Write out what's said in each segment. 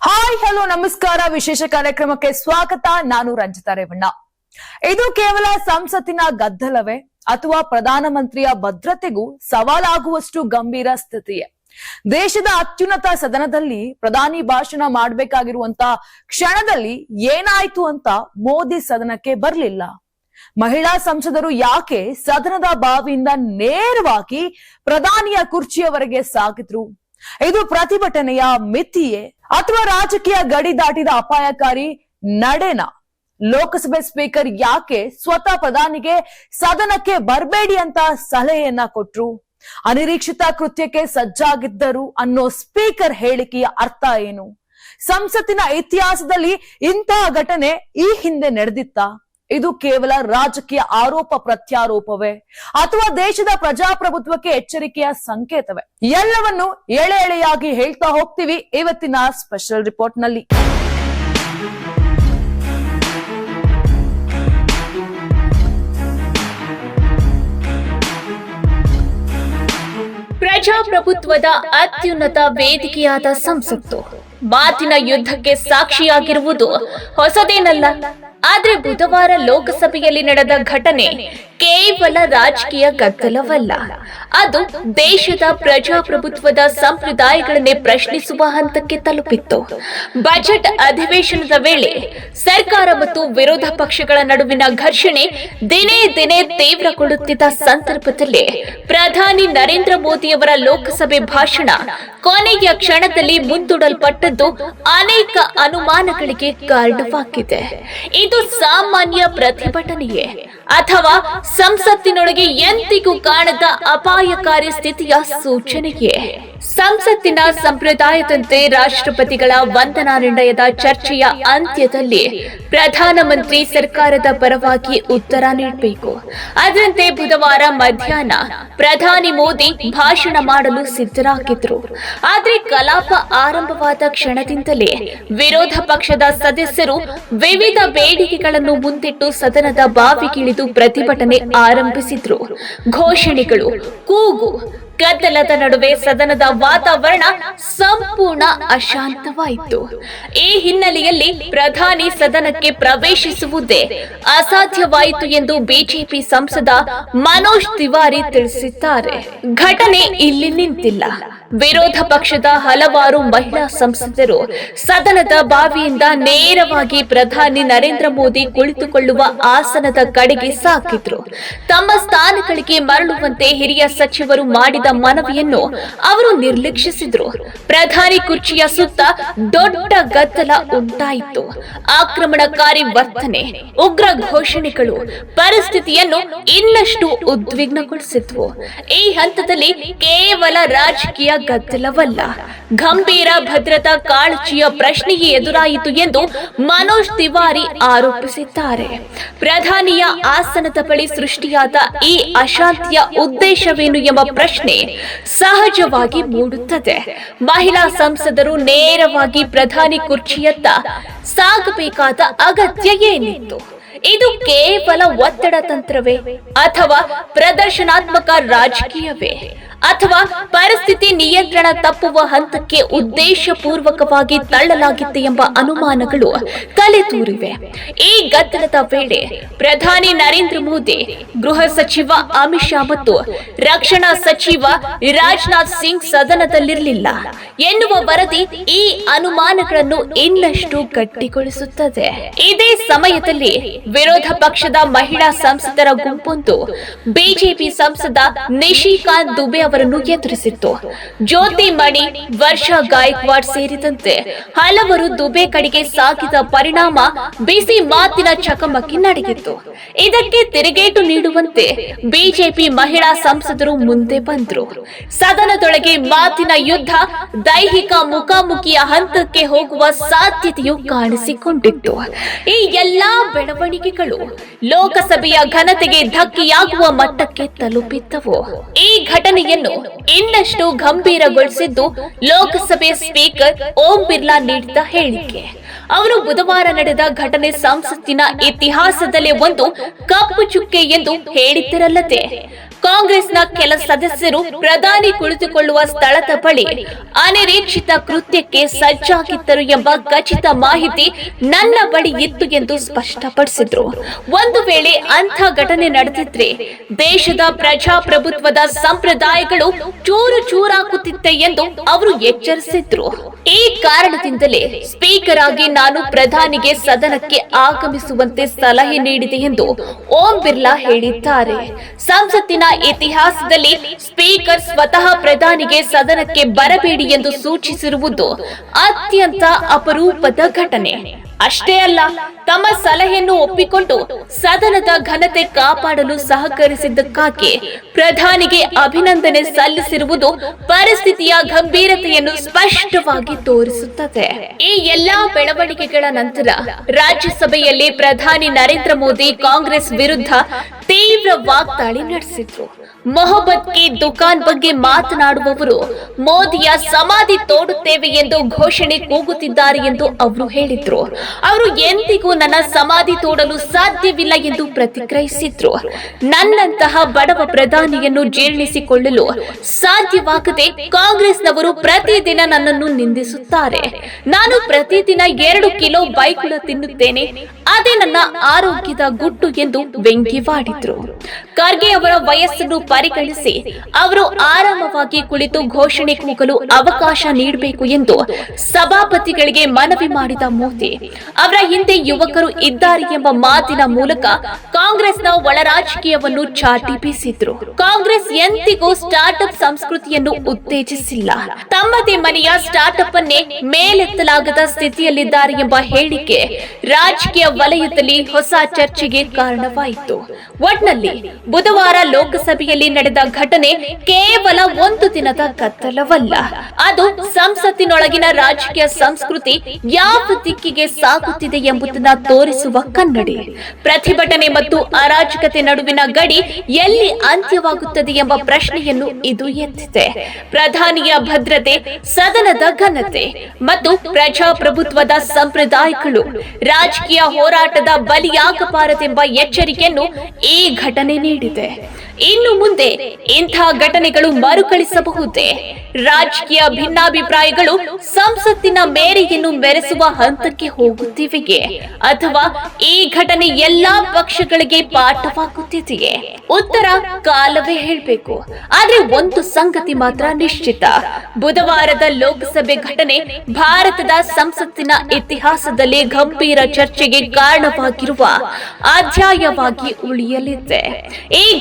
Hi hello ನಮಸ್ಕಾರ. ವಿಶೇಷ ಕಾರ್ಯಕ್ರಮಕ್ಕೆ ಸ್ವಾಗತ. ನಾನು ರಂಜಿತಾ ರೇವಣ್ಣ. ಇದು ಕೇವಲ ಸಂಸತ್ತಿನ ಗದ್ದಲವೇ? ಅಥವಾ ಪ್ರಧಾನಮಂತ್ರಿಯ ಭದ್ರತೆಗೂ ಸವಾಲಾಗುವಷ್ಟು ಗಂಭೀರ ಸ್ಥಿತಿಯೇ? ದೇಶದ ಅತ್ಯುನ್ನತ ಸದನದಲ್ಲಿ ಪ್ರಧಾನಿ ಭಾಷಣ ಮಾಡಬೇಕಾಗಿರುವಂತ ಕ್ಷಣದಲ್ಲಿ ಏನಾಯ್ತು ಅಂತ ಮೋದಿ ಸದನಕ್ಕೆ ಬರಲಿಲ್ಲ. ಮಹಿಳಾ ಸಂಸದರು ಯಾಕೆ ಸದನದ ಬಾವಿಯಿಂದ ನೇರವಾಗಿ ಪ್ರಧಾನಿಯ ಕುರ್ಚಿಯವರೆಗೆ ಸಾಗಿದ್ರು? ಇದು ಪ್ರತಿಭಟನೆಯ ಮಿತಿಯೇ? ಅಥವಾ ರಾಜಕೀಯ ಗಡಿ ದಾಟಿದ ಅಪಾಯಕಾರಿ ನಡೆನ ಲೋಕಸಭೆ ಸ್ಪೀಕರ್ ಯಾಕೆ ಸ್ವತಃ ಪ್ರಧಾನಿಗೆ ಸದನಕ್ಕೆ ಬರಬೇಡಿ ಅಂತ ಸಲಹೆಯನ್ನ ಕೊಟ್ರು? ಅನಿರೀಕ್ಷಿತ ಕೃತ್ಯಕ್ಕೆ ಸಜ್ಜಾಗಿದ್ದರು ಅನ್ನೋ ಸ್ಪೀಕರ್ ಹೇಳಿಕೆಯ ಅರ್ಥ ಏನು? ಸಂಸತ್ತಿನ ಇತಿಹಾಸದಲ್ಲಿ ಇಂತಹ ಘಟನೆ ಈ ಹಿಂದೆ ನಡೆದಿತ್ತಾ? ಇದು ಕೇವಲ ರಾಜಕೀಯ ಆರೋಪ ಪ್ರತ್ಯಾರೋಪವೇ ಅಥವಾ ದೇಶದ ಪ್ರಜಾಪ್ರಭುತ್ವಕ್ಕೆ ಎಚ್ಚರಿಕೆಯ ಸಂಕೇತವೇ? ಎಲ್ಲವನ್ನು ಎಳೆ ಎಳೆಯಾಗಿ ಹೇಳ್ತಾ ಹೋಗ್ತೀವಿ ಇವತ್ತಿನ ಸ್ಪೆಷಲ್ ರಿಪೋರ್ಟ್ನಲ್ಲಿ ಪ್ರಜಾಪ್ರಭುತ್ವದ ಅತ್ಯುನ್ನತ ವೇದಿಕೆಯಾದ ಸಂಸತ್ತು. ಮಾತಿನ ಯುದ್ಧಕ್ಕೆ ಸಾಕ್ಷಿಯಾಗಿರುವುದು ಹೊಸದೇನಲ್ಲ. ಆದ್ರೆ ಬುಧವಾರ ಲೋಕಸಭೆಯಲ್ಲಿ ನಡೆದ ಘಟನೆ ಕೇವಲ ರಾಜಕೀಯ ಗದ್ದಲವಲ್ಲ ಅದು ದೇಶದ ಪ್ರಜಾಪ್ರಭುತ್ವದ ಸಂಪ್ರದಾಯಗಳನ್ನೇ ಪ್ರಶ್ನಿಸುವ ಹಂತಕ್ಕೆ ತಲುಪಿತ್ತು. ಬಜೆಟ್ ಅಧಿವೇಶನದ ವೇಳೆ ಸರ್ಕಾರ ಮತ್ತು ವಿರೋಧ ಪಕ್ಷಗಳ ನಡುವಿನ ಘರ್ಷಣೆ ದಿನೇ ದಿನೇ ತೀವ್ರಗೊಳ್ಳುತ್ತಿದ್ದ ಸಂದರ್ಭದಲ್ಲಿ ಪ್ರಧಾನಿ ನರೇಂದ್ರ ಮೋದಿಯವರ ಲೋಕಸಭೆ ಭಾಷಣ ಕೊನೆಯ ಕ್ಷಣದಲ್ಲಿ ಮುಂದೂಡಲ್ಪಟ್ಟದ್ದು ಅನೇಕ ಅನುಮಾನಗಳಿಗೆ ಕಾರಣವಾಗಿದೆ. ಇದು ಸಾಮಾನ್ಯ ಪ್ರತಿಭಟನೆಯೇ ಅಥವಾ ಸಂಸತ್ತಿನೊಳಗೆ ಎಂದಿಗೂ ಕಾಣದ ಅಪಾಯಕಾರಿ ಸ್ಥಿತಿಯ ಸೂಚನೆಯೇ? ಸಂಸತ್ತಿನ ಸಂಪ್ರದಾಯದಂತೆ ರಾಷ್ಟ್ರಪತಿಗಳ ವಂದನಾ ನಿರ್ಣಯದ ಚರ್ಚೆಯ ಅಂತ್ಯದಲ್ಲಿ ಪ್ರಧಾನಮಂತ್ರಿ ಸರ್ಕಾರದ ಪರವಾಗಿ ಉತ್ತರ ನೀಡಬೇಕು. ಅದರಂತೆ ಬುಧವಾರ ಮಧ್ಯಾಹ್ನ ಪ್ರಧಾನಿ ಮೋದಿ ಭಾಷಣ ಮಾಡಲು ಸಿದ್ಧರಾಗಿದ್ರು. ಆದರೆ ಕಲಾಪ ಆರಂಭವಾದ ಕ್ಷಣದಿಂದಲೇ ವಿರೋಧ ಪಕ್ಷದ ಸದಸ್ಯರು ವಿವಿಧ ಬೇಡಿಕೆಗಳನ್ನು ಮುಂದಿಟ್ಟು ಸದನದ ಬಾವಿಗಿಳಿದು ಪ್ರತಿಭಟನೆ ಆರಂಭಿಸಿದ್ರು. ಘೋಷಣೆಗಳು, ಕೂಗು, ಗದ್ದಲದ ನಡುವೆ ಸದನದ ವಾತಾವರಣ ಸಂಪೂರ್ಣ ಅಶಾಂತವಾಯಿತು. ಈ ಹಿನ್ನೆಲೆಯಲ್ಲಿ ಪ್ರಧಾನಿ ಸದನಕ್ಕೆ ಪ್ರವೇಶಿಸುವುದೇ ಅಸಾಧ್ಯವಾಯಿತು ಎಂದು ಬಿಜೆಪಿ ಸಂಸದ ಮನೋಜ್ ತಿವಾರಿ ತಿಳಿಸಿದ್ದಾರೆ. ಘಟನೆ ಇಲ್ಲಿ ನಿಂತಿಲ್ಲ. ವಿರೋಧ ಪಕ್ಷದ ಹಲವಾರು ಮಹಿಳಾ ಸಂಸದರು ಸದನದ ಬಾವಿಯಿಂದ ನೇರವಾಗಿ ಪ್ರಧಾನಿ ನರೇಂದ್ರ ಮೋದಿ ಕುಳಿತುಕೊಳ್ಳುವ ಆಸನದ ಕಡೆಗೆ ಸಾಕಿದ್ರು. ತಮ್ಮ ಸ್ಥಾನಗಳಿಗೆ ಮರಳುವಂತೆ ಹಿರಿಯ ಸಚಿವರು ಮಾಡಿದ ಮನವಿಯನ್ನು ಅವರು ನಿರ್ಲಕ್ಷಿಸಿದ್ರು. ಪ್ರಧಾನಿ ಕುರ್ಚಿಯ ಸುತ್ತ ದೊಡ್ಡ ಗದ್ದಲ ಉಂಟಾಯಿತು. ಆಕ್ರಮಣಕಾರಿ ವರ್ತನೆ, ಉಗ್ರ ಘೋಷಣೆಗಳು, ಪರಿಸ್ಥಿತಿಯನ್ನು ಇನ್ನಷ್ಟು ಉದ್ವಿಗ್ನಗೊಳಿಸಿದ್ವು. ಈ ಹಂತದಲ್ಲಿ ಕೇವಲ ರಾಜಕೀಯ ಗದ್ದಲವಲ್ಲ. ಗಂಭೀರ ಭದ್ರತಾ ಕಾಳಜಿಯ ಪ್ರಶ್ನೆಯೇ ಎದುರಾಯಿತು ಎಂದು ಮನೋಜ್ ತಿವಾರಿ ಆರೋಪಿಸಿದ್ದಾರೆ. ಪ್ರಧಾನಿಯ ಆಸನದ ಬಳಿ ಸೃಷ್ಟಿಯಾದ ಈ ಅಶಾಂತಿಯ ಉದ್ದೇಶವೇನು ಎಂಬ ಪ್ರಶ್ನೆ ಸಹಜವಾಗಿ ಮೂಡುತ್ತದೆ. ಮಹಿಳಾ ಸಂಸದರು ನೇರವಾಗಿ ಪ್ರಧಾನಿ ಕುರ್ಚಿಯತ್ತ ಸಾಗಬೇಕಾದ ಅಗತ್ಯ ಏನಿತ್ತು? ಇದು ಕೇವಲ ಒತ್ತಡ ತಂತ್ರವೇ ಅಥವಾ ಪ್ರದರ್ಶನಾತ್ಮಕ ರಾಜಕೀಯವೇ ಅಥವಾ ಪರಿಸ್ಥಿತಿ ನಿಯಂತ್ರಣ ತಪ್ಪುವ ಹಂತಕ್ಕೆ ಉದ್ದೇಶಪೂರ್ವಕವಾಗಿ ತಳ್ಳಲಾಗಿತ್ತು ಎಂಬ ಅನುಮಾನಗಳು ತಲೆ ತೂರಿವೆ. ಈ ಗದ್ದಲದ ವೇಳೆ ಪ್ರಧಾನಿ ನರೇಂದ್ರ ಮೋದಿ, ಗೃಹ ಸಚಿವ ಅಮಿತ್ ಶಾ ಮತ್ತು ರಕ್ಷಣಾ ಸಚಿವ ರಾಜನಾಥ್ ಸಿಂಗ್ ಸದನದಲ್ಲಿರಲಿಲ್ಲ ಎನ್ನುವ ವರದಿ ಈ ಅನುಮಾನಗಳನ್ನು ಇನ್ನಷ್ಟು ಗಟ್ಟಿಗೊಳಿಸುತ್ತದೆ. ಇದೇ ಸಮಯದಲ್ಲಿ ವಿರೋಧ ಪಕ್ಷದ ಮಹಿಳಾ ಸಂಸದರ ಗುಂಪೊಂದು ಬಿಜೆಪಿ ಸಂಸದ ನಿಶಿಕಾಂತ್ ದುಬೆ ಅವರನ್ನು ಎದುರಿಸಿತ್ತು. ಜ್ಯೋತಿ ಮಣಿ, ವರ್ಷ ಗಾಯಕ್ವಾಡ್ ಸೇರಿದಂತೆ ಹಲವರು ದುಬೆ ಕಡೆಗೆ ಸಾಗಿದ ಪರಿಣಾಮ ಬಿಸಿ ಮಾತಿನ ಚಕಮಕಿ ನಡೆಯಿತು. ಇದಕ್ಕೆ ತಿರುಗೇಟು ನೀಡುವಂತೆ ಬಿಜೆಪಿ ಮಹಿಳಾ ಸಂಸದರು ಮುಂದೆ ಬಂದ್ರು. ಸದನದೊಳಗೆ ಮಾತಿನ ಯುದ್ಧ, ದೈಹಿಕ ಮುಖಾಮುಖಿಯ ಹಂತಕ್ಕೆ ಹೋಗುವ ಸಾಧ್ಯತೆಯು ಕಾಣಿಸಿಕೊಂಡಿತ್ತು. ಈ ಎಲ್ಲಾ ಬೆಳವಣಿಗೆಗಳು ಲೋಕಸಭೆಯ ಘನತೆಗೆ ಧಕ್ಕೆಯಾಗುವ ಮಟ್ಟಕ್ಕೆ ತಲುಪಿದ್ದವು. ಈ ಘಟನೆಯನ್ನು ಇನ್ನಷ್ಟು ಗಂಭೀರಗೊಳಿಸಿದ್ದು ಲೋಕಸಭೆ ಸ್ಪೀಕರ್ ಓಂ ಬಿರ್ಲಾ ನೀಡಿದ ಹೇಳಿಕೆ. ಅವರು ಬುಧವಾರ ನಡೆದ ಘಟನೆ ಸಂಸತ್ತಿನ ಇತಿಹಾಸದಲ್ಲೇ ಒಂದು ಕಪ್ಪು ಚುಕ್ಕೆ ಎಂದು ಹೇಳಿದ್ದರಲ್ಲದೆ ಕಾಂಗ್ರೆಸ್ನ ಕೆಲ ಸದಸ್ಯರು ಪ್ರಧಾನಿ ಕುಳಿತುಕೊಳ್ಳುವ ಸ್ಥಳದ ಬಳಿ ಅನಿರೀಕ್ಷಿತ ಕೃತ್ಯಕ್ಕೆ ಸಜ್ಜಾಗಿದ್ದರು ಎಂಬ ಖಚಿತ ಮಾಹಿತಿ ನನ್ನ ಬಳಿ ಇತ್ತು ಎಂದು ಸ್ಪಷ್ಟಪಡಿಸಿದ್ರು. ಒಂದು ವೇಳೆ ಅಂಥ ಘಟನೆ ನಡೆದಿದ್ರೆ ದೇಶದ ಪ್ರಜಾಪ್ರಭುತ್ವದ ಸಂಪ್ರದಾಯಗಳು ಚೂರು ಚೂರಾಗುತ್ತಿತ್ತೆ ಎಂದು ಅವರು ಎಚ್ಚರಿಸಿದ್ರು. ಈ ಕಾರಣದಿಂದಲೇ ಸ್ಪೀಕರ್ ಆಗಿ ನಾನು ಪ್ರಧಾನಿಗೆ ಸದನಕ್ಕೆ ಆಗಮಿಸುವಂತೆ ಸಲಹೆ ನೀಡಿದೆ ಎಂದು ಓಂ ಬಿರ್ಲಾ ಹೇಳಿದ್ದಾರೆ. ಸಂಸತ್ತಿನ ಇತಿಹಾಸದಲ್ಲಿ ಸ್ಪೀಕರ್ ಸ್ವತಃ ಪ್ರಧಾನಿಗೆ ಸದನಕ್ಕೆ ಬರಬೇಡಿ ಎಂದು ಸೂಚಿಸಿರುವುದು ಅತ್ಯಂತ ಅಪರೂಪದ ಘಟನೆ. ಅಷ್ಟೇ ಅಲ್ಲ, ತಮ್ಮ ಸಲಹೆಯನ್ನು ಒಪ್ಪಿಕೊಂಡು ಸದನದ ಘನತೆ ಕಾಪಾಡಲು ಸಹಕರಿಸಿದ್ದಕ್ಕಾಗಿ ಪ್ರಧಾನಿಗೆ ಅಭಿನಂದನೆ ಸಲ್ಲಿಸಿರುವುದು ಪರಿಸ್ಥಿತಿಯ ಗಂಭೀರತೆಯನ್ನು ಸ್ಪಷ್ಟವಾಗಿ ತೋರಿಸುತ್ತದೆ. ಈ ಎಲ್ಲಾ ಬೆಳವಣಿಗೆಗಳ ನಂತರ ರಾಜ್ಯಸಭೆಯಲ್ಲಿ ಪ್ರಧಾನಿ ನರೇಂದ್ರ ಮೋದಿ ಕಾಂಗ್ರೆಸ್ ವಿರುದ್ಧ ತೀವ್ರ ವಾಗ್ದಾಳಿ ನಡೆಸಿದ್ರು. ಮೊಹಬ್ಬತ್ ಕೆ ದುಕಾನ್ ಬಗ್ಗೆ ಮಾತನಾಡುವವರು, ಮೋದಿಯ ಸಮಾಧಿ ತೋಡುತ್ತೇವೆ ಎಂದು ಘೋಷಣೆ ಕೂಗುತ್ತಿದ್ದಾರೆ ಎಂದು ಅವರು ಹೇಳಿದ್ರು. ಅವರು ಎಂದಿಗೂ ನನ್ನ ಸಮಾಧಿ ತೋಡಲು ಸಾಧ್ಯವಿಲ್ಲ ಎಂದು ಪ್ರತಿಕ್ರಿಯಿಸಿದ್ರು. ನನ್ನಂತಹ ಬಡವ ಪ್ರಧಾನಿಯನ್ನು ಜೀರ್ಣಿಸಿಕೊಳ್ಳಲು ಸಾಧ್ಯವಾಗದೆ ಕಾಂಗ್ರೆಸ್ನವರು ಪ್ರತಿದಿನ ನನ್ನನ್ನು ನಿಂದಿಸುತ್ತಾರೆ. ನಾನು ಪ್ರತಿದಿನ ಎರಡು ಕಿಲೋ ಬೈಕುಳ ತಿನ್ನುತ್ತೇನೆ. ಅದೇ ನನ್ನ ಆರೋಗ್ಯದ ಗುಟ್ಟು ಎಂದು ವ್ಯಂಗ್ಯವಾಡಿದ್ರು ಖರ್ಗೆ ಅವರ ವಯಸ್ಸನ್ನು ಪರಿಗಣಿಸಿ ಅವರು ಆರಾಮವಾಗಿ ಕುಳಿತು ಘೋಷಣೆ ಕೂಗಲು ಅವಕಾಶ ನೀಡಬೇಕು ಎಂದು ಸಭಾಪತಿಗಳಿಗೆ ಮನವಿ ಮಾಡಿದ ಮೋದಿ. ಅವರ ಹಿಂದೆ ಯುವಕರು ಇದ್ದಾರೆ ಎಂಬ ಮಾತಿನ ಮೂಲಕ ಕಾಂಗ್ರೆಸ್ನ ಒಳ ರಾಜಕೀಯವನ್ನು ಚಾಟಿ ಬೀಸಿದ್ರು. ಕಾಂಗ್ರೆಸ್ ಎಂದಿಗೂ ಸ್ಟಾರ್ಟ್ಅಪ್ ಸಂಸ್ಕೃತಿಯನ್ನು ಉತ್ತೇಜಿಸಿಲ್ಲ. ತಮ್ಮದೇ ಮನೆಯ ಸ್ಟಾರ್ಟ್ಅಪ್ ಅನ್ನೇ ಮೇಲೆತ್ತಲಾಗದ ಸ್ಥಿತಿಯಲ್ಲಿದ್ದಾರೆ ಎಂಬ ಹೇಳಿಕೆ ರಾಜಕೀಯ ವಲಯದಲ್ಲಿ ಹೊಸ ಚರ್ಚೆಗೆ ಕಾರಣವಾಯಿತು. ಒಟ್ನಲ್ಲಿ ಬುಧವಾರ ಲೋಕಸಭೆಯಲ್ಲಿ ನಡೆದ ಘಟನೆ ಕೇವಲ ಒಂದು ದಿನದ ಕತ್ತಲವಲ್ಲ. ಅದು ಸಂಸತ್ತಿನೊಳಗಿನ ರಾಜಕೀಯ ಸಂಸ್ಕೃತಿ ಯಾವ ದಿಕ್ಕಿಗೆ ಸಾಗುತ್ತಿದೆ ಎಂಬುದನ್ನ ತೋರಿಸುವ ಕನ್ನಡಿ. ಪ್ರತಿಭಟನೆ ಮತ್ತು ಅರಾಜಕತೆ ನಡುವಿನ ಗಡಿ ಎಲ್ಲಿ ಅಂತ್ಯವಾಗುತ್ತದೆ ಎಂಬ ಪ್ರಶ್ನೆಯನ್ನು ಇದು ಎತ್ತಿದೆ. ಪ್ರಧಾನಿಯ ಭದ್ರತೆ, ಸದನದ ಘನತೆ ಮತ್ತು ಪ್ರಜಾಪ್ರಭುತ್ವದ ಸಂಪ್ರದಾಯಗಳು, ರಾಜಕೀಯ ಹೋರಾಟದ ಬಲಿಯಾಗಬಾರದೆಂಬ ಎಚ್ಚರಿಕೆಯನ್ನು ಈ ಘಟನೆ ನೀಡಿದೆ. ಇನ್ನು ಮುಂದೆ ಇಂಥ ಘಟನೆಗಳು ಮರುಕಳಿಸಬಹುದೇ? ರಾಜಕೀಯ ಭಿನ್ನಾಭಿಪ್ರಾಯಗಳು ಸಂಸತ್ತಿನ ಮೇರೆಯನ್ನು ಮೆರೆಸುವ ಹಂತಕ್ಕೆ ಹೋಗುತ್ತಿವೆಯೇ? ಅಥವಾ ಈ ಘಟನೆ ಎಲ್ಲಾ ಪಕ್ಷಗಳಿಗೆ ಪಾಠವಾಗುತ್ತಿದೆಯೇ? ಉತ್ತರ ಕಾಲವೇ ಹೇಳಬೇಕು. ಆದ್ರೆ ಒಂದು ಸಂಗತಿ ಮಾತ್ರ ನಿಶ್ಚಿತ. ಬುಧವಾರದ ಲೋಕಸಭೆ ಘಟನೆ ಭಾರತದ ಸಂಸತ್ತಿನ ಇತಿಹಾಸದಲ್ಲಿ ಗಂಭೀರ ಚರ್ಚೆಗೆ ಕಾರಣವಾಗಿರುವ ಅಧ್ಯಾಯವಾಗಿ ಉಳಿಯಲಿದೆ. ಈ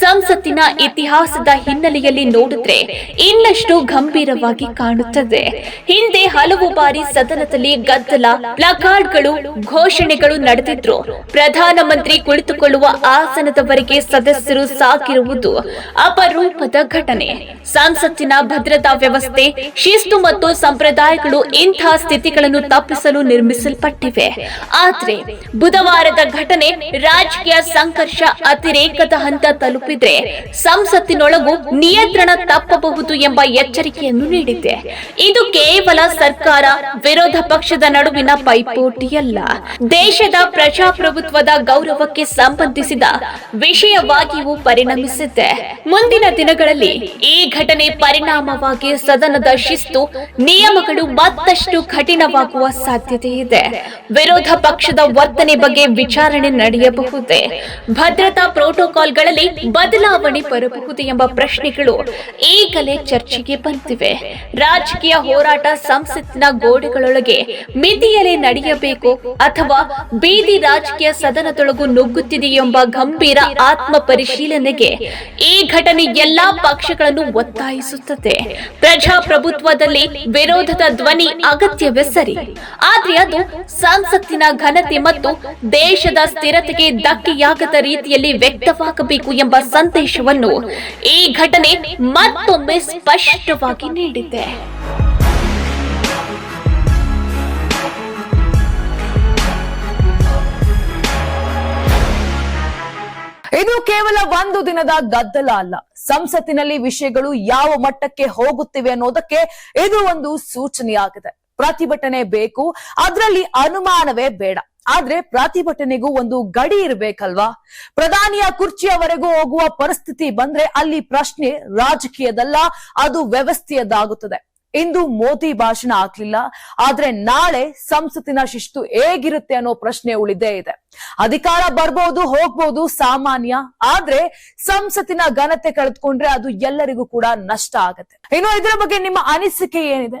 ಸಂಸತ್ತಿನ ಇತಿಹಾಸದ ಹಿನ್ನೆಲೆಯಲ್ಲಿ ನೋಡಿದ್ರೆ ಇನ್ನಷ್ಟು ಗಂಭೀರವಾಗಿ ಕಾಣುತ್ತದೆ. ಹಿಂದೆ ಹಲವು ಬಾರಿ ಸದನದಲ್ಲಿ ಗದ್ದಲ, ಪ್ಲಕಾರ್ಡ್ಗಳು, ಘೋಷಣೆಗಳು ನಡೆದಿದ್ರು. ಪ್ರಧಾನಮಂತ್ರಿ ಕುಳಿತುಕೊಳ್ಳುವ ಆಸನದವರೆಗೆ ಸದಸ್ಯರು ಸಾಕಿರುವುದು ಅಪರೂಪದ ಘಟನೆ. ಸಂಸತ್ತಿನ ಭದ್ರತಾ ವ್ಯವಸ್ಥೆ, ಶಿಸ್ತು ಮತ್ತು ಸಂಪ್ರದಾಯಗಳು ಇಂತಹ ಸ್ಥಿತಿಗಳನ್ನು ತಪ್ಪಿಸಲು ನಿರ್ಮಿಸಲ್ಪಟ್ಟಿವೆ. ಆದರೆ ಬುಧವಾರದ ಘಟನೆ ರಾಜಕೀಯ ಸಂಘರ್ಷ ಅತಿರೇಕದ ಹಂತ ತಲುಪಿದ್ರೆ ಸಂಸತ್ತಿನೊಳಗೂ ನಿಯಂತ್ರಣ ತಪ್ಪಬಹುದು ಎಂಬ ಎಚ್ಚರಿಕೆಯನ್ನು ನೀಡಿದೆ. ಇದು ಕೇವಲ ಸರ್ಕಾರ ವಿರೋಧ ಪಕ್ಷದ ನಡುವಿನ ಪೈಪೋಟಿಯಲ್ಲ. ದೇಶದ ಪ್ರಜಾಪ್ರಭುತ್ವದ ಗೌರವಕ್ಕೆ ಸಂಬಂಧಿಸಿದ ವಿಷಯವಾಗಿಯೂ ಪರಿಣಮಿಸಿದೆ. ಮುಂದಿನ ದಿನಗಳಲ್ಲಿ ಈ ಘಟನೆ ಪರಿಣಾಮವಾಗಿ ಸದನದ ಶಿಸ್ತು, ನಿಯಮಗಳು ಮತ್ತಷ್ಟು ಕಠಿಣವಾಗುವ ಸಾಧ್ಯತೆ ಇದೆ. ವಿರೋಧ ಪಕ್ಷದ ವರ್ತನೆ ಬಗ್ಗೆ ವಿಚಾರಣೆ ನಡೆಯಬಹುದೇ? ಭದ್ರತಾ ಬದಲಾವಣೆ ಬರಬಹುದು ಎಂಬ ಪ್ರಶ್ನೆಗಳು ಈಗಲೇ ಚರ್ಚೆಗೆ ಬಂದಿವೆ. ರಾಜಕೀಯ ಹೋರಾಟ ಸಂಸತ್ತಿನ ಗೋಡೆಗಳೊಳಗೆ ಮಿತಿಯಲ್ಲಿ ನಡೆಯಬೇಕು ಅಥವಾ ಬೀದಿ ರಾಜಕೀಯ ಸದನದೊಳಗೂ ನುಗ್ಗುತ್ತಿದೆ ಎಂಬ ಗಂಭೀರ ಆತ್ಮ ಪರಿಶೀಲನೆಗೆ ಈ ಘಟನೆ ಎಲ್ಲಾ ಪಕ್ಷಗಳನ್ನು ಒತ್ತಾಯಿಸುತ್ತದೆ. ಪ್ರಜಾಪ್ರಭುತ್ವದಲ್ಲಿ ವಿರೋಧದ ಧ್ವನಿ ಅಗತ್ಯವೇ ಸರಿ. ಆದ್ರೆ ಅದು ಸಂಸತ್ತಿನ ಘನತೆ ಮತ್ತು ದೇಶದ ಸ್ಥಿರತೆಗೆ ಧಕ್ಕೆಯಾಗದ ರೀತಿಯಲ್ಲಿ ವ್ಯಕ್ತವಾಗಬೇಕು. ಎಂಬ ಸಂದೇಶವನ್ನು ಈ ಘಟನೆ ಮತ್ತೊಮ್ಮೆ ಸ್ಪಷ್ಟವಾಗಿ ನೀಡಿದೆ. ಇದು ಕೇವಲ ಒಂದು ದಿನದ ಗದ್ದಲ ಅಲ್ಲ. ಸಂಸತ್ತಿನಲ್ಲಿ ವಿಷಯಗಳು ಯಾವ ಮಟ್ಟಕ್ಕೆ ಹೋಗುತ್ತಿವೆ ಅನ್ನೋದಕ್ಕೆ ಇದು ಒಂದು ಸೂಚನೆಯಾಗಿದೆ. ಪ್ರತಿಭಟನೆ ಬೇಕು, ಅದರಲ್ಲಿ ಅನುಮಾನವೇ ಬೇಡ. ಆದ್ರೆ ಪ್ರತಿಭಟನೆಗೂ ಒಂದು ಗಡಿ ಇರ್ಬೇಕಲ್ವಾ? ಪ್ರಧಾನಿಯ ಕುರ್ಚಿಯವರೆಗೂ ಹೋಗುವ ಪರಿಸ್ಥಿತಿ ಬಂದ್ರೆ ಅಲ್ಲಿ ಪ್ರಶ್ನೆ ರಾಜಕೀಯದಲ್ಲ, ಅದು ವ್ಯವಸ್ಥೆಯದ್ದಾಗುತ್ತದೆ. ಇಂದು ಮೋದಿ ಭಾಷಣ ಆಗ್ಲಿಲ್ಲ, ಆದ್ರೆ ನಾಳೆ ಸಂಸತ್ತಿನ ಶಿಸ್ತು ಹೇಗಿರುತ್ತೆ ಅನ್ನೋ ಪ್ರಶ್ನೆ ಉಳಿದೇ ಇದೆ. ಅಧಿಕಾರ ಬರ್ಬೋದು, ಹೋಗ್ಬೋದು, ಸಾಮಾನ್ಯ, ಆದ್ರೆ ಸಂಸತ್ತಿನ ಘನತೆ ಕಳೆದುಕೊಂಡ್ರೆ ಅದು ಎಲ್ಲರಿಗೂ ಕೂಡ ನಷ್ಟ ಆಗತ್ತೆ. ಇನ್ನು ಇದರ ಬಗ್ಗೆ ನಿಮ್ಮ ಅನಿಸಿಕೆ ಏನಿದೆ?